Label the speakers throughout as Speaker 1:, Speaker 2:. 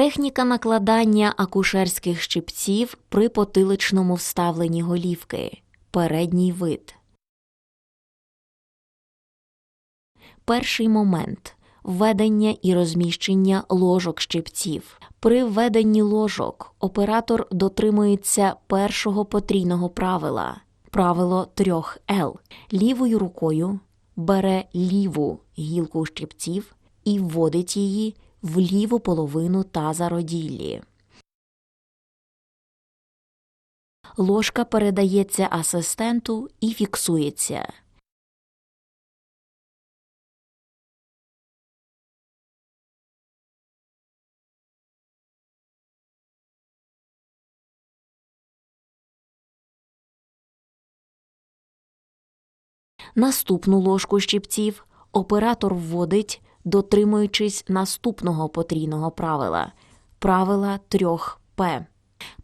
Speaker 1: Техніка накладання акушерських щипців при потиличному вставленні голівки. Передній вид. Перший момент введення і розміщення ложок щипців. При введенні ложок оператор дотримується першого потрійного правила правило трьох Л. Лівою рукою бере ліву гілку щипців і вводить її в ліву половину таза роділлі. Ложка передається асистенту і фіксується. Наступну ложку щипців оператор вводить, дотримуючись наступного потрійного правила правила трьох П.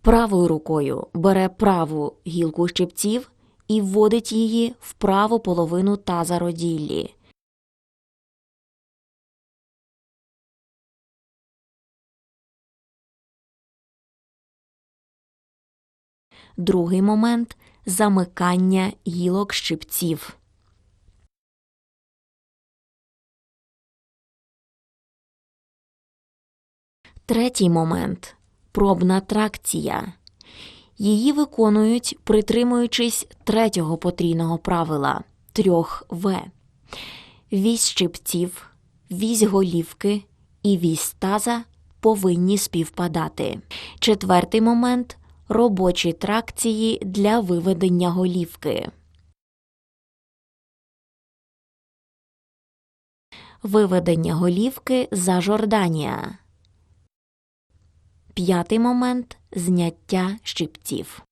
Speaker 1: Правою рукою бере праву гілку щипців і вводить її в праву половину таза роділлі. Другий момент замикання гілок щипців. Третій момент пробна тракція. Її виконують, притримуючись третього потрійного правила трьох В. Вісь щипців, вісь голівки і вісь таза повинні співпадати. Четвертий момент робочі тракції для виведення голівки. Виведення голівки за Жорданія. П'ятий момент зняття щипців.